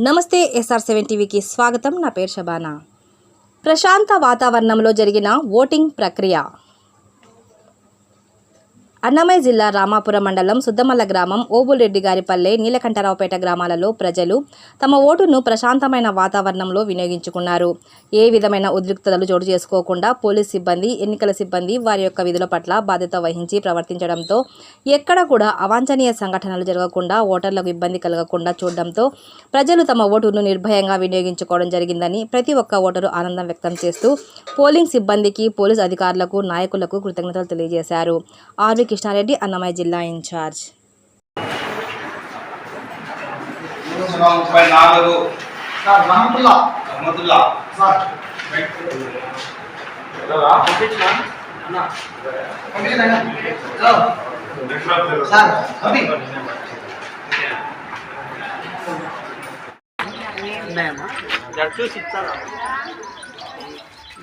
నమస్తే SR seven టీవీకి స్వాగతం. నా పేరు శబానా ప్రశాంత వాతావరణంలో జరిగిన ఓటింగ్ ప్రక్రియ. అన్నమయ్య జిల్లా రామాపురం మండలం సుద్దమల్ల గ్రామం ఓబుల్రెడ్డి గారిపల్లె నీలకంఠరావుపేట గ్రామాలలో ప్రజలు తమ ఓటును ప్రశాంతమైన వాతావరణంలో వినియోగించుకున్నారు. ఏ విధమైన ఉద్రిక్తతలు చోటు చేసుకోకుండా పోలీస్ సిబ్బంది ఎన్నికల సిబ్బంది వారి యొక్క విధుల పట్ల బాధ్యత వహించి ప్రవర్తించడంతో ఎక్కడ కూడా అవాంఛనీయ సంఘటనలు జరగకుండా ఓటర్లకు ఇబ్బంది కలగకుండా చూడడంతో ప్రజలు తమ ఓటును నిర్భయంగా వినియోగించుకోవడం జరిగిందని ప్రతి ఒక్క ఓటరు ఆనందం వ్యక్తం చేస్తూ పోలింగ్ సిబ్బందికి పోలీస్ అధికారులకు నాయకులకు కృతజ్ఞతలు తెలియజేశారు. ఆర్వి కృష్ణారెడ్డి అన్నమయ్య జిల్లా ఇన్ఛార్జ్. మూడు వందల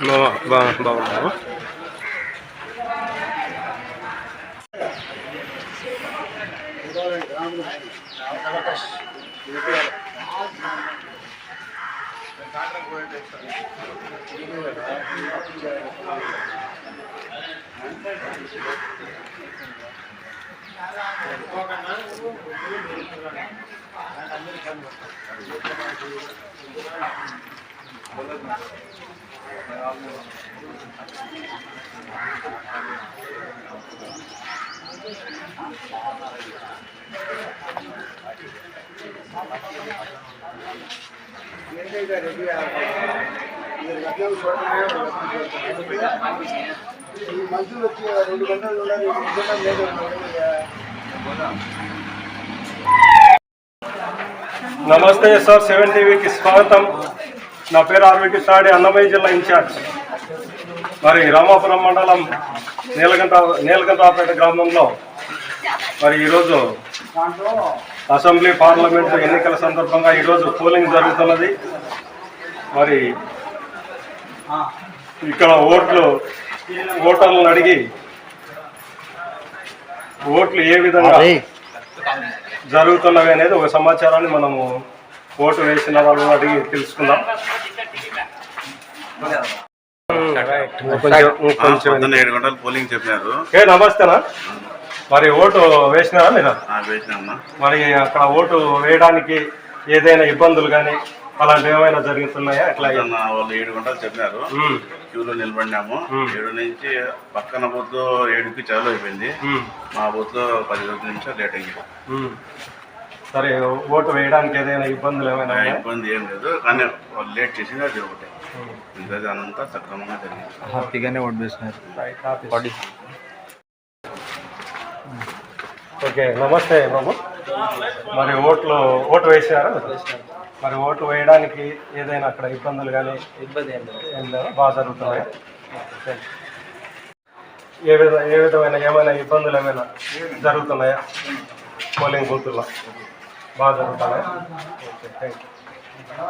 Mò và bò đỏ Thank you. எங்க ரெடி ஆகும் மஞ்சு வச்சு ரெண்டு கண்டல் ரெண்டு నమస్తే సార్ సెవెన్ టీవీకి స్వాగతం. నా పేరు ఆర్వికి సాడి అన్నమయ్య జిల్లా ఇన్ఛార్జ్. మరి రామాపురం మండలం నీలకంఠ నీలకంఠపేట గ్రామంలో మరి ఈరోజు అసెంబ్లీ పార్లమెంట్ ఎన్నికల సందర్భంగా ఈరోజు పోలింగ్ జరుగుతున్నది. మరి ఇక్కడ ఓట్లు ఓటర్లను అడిగి ఓట్లు ఏ విధంగా జరుగుతున్నవి అనేది ఒక సమాచారాన్ని మనము ఓటు వేసిన వాళ్ళని అడిగి తెలుసుకుందాం. పోలింగ్ చెప్పినారు. ఏ నమస్తేనా? మరి ఓటు వేసినారా వేసినామన్నా మరి అక్కడ ఓటు వేయడానికి ఏదైనా ఇబ్బందులు కానీ అలాంటివి ఏమైనా జరుగుతున్నాయా? పొద్దున్న వాళ్ళు ఏడు గంటలు చెప్పినారు. క్యూలో నిలబడినాము. ఏడు నుంచి పక్కన బూత్ ఏడుకి చాలు అయిపోయింది. మా బూత్లో పదిహేను నిమిషాలు లేట్ అయింది. సరే ఓటు వేయడానికి ఏదైనా ఇబ్బందులు ఏమైనా? ఇబ్బంది ఏం లేదు. కానీ వాళ్ళు లేట్ చేసింది అది ఒకటే. మిగతాది అనంతా సక్రమంగా జరిగింది. హ్యాపీగానే ఓట్ ఆఫీస్. ఓకే నమస్తే బాబు. మరి ఓట్లు ఓటు వేసారా? మరి ఓటు వేయడానికి ఏదైనా అక్కడ ఇబ్బందులు కానీ ఇబ్బంది ఏం లేదు. బాగా జరుగుతున్నాయి. ఏ విధ ఏ విధమైన ఏమైనా ఇబ్బందులు ఏమైనా జరుగుతున్నాయా? పోలింగ్ బూతుల్లో బాగా జరుగుతున్నాయా? Okay thank you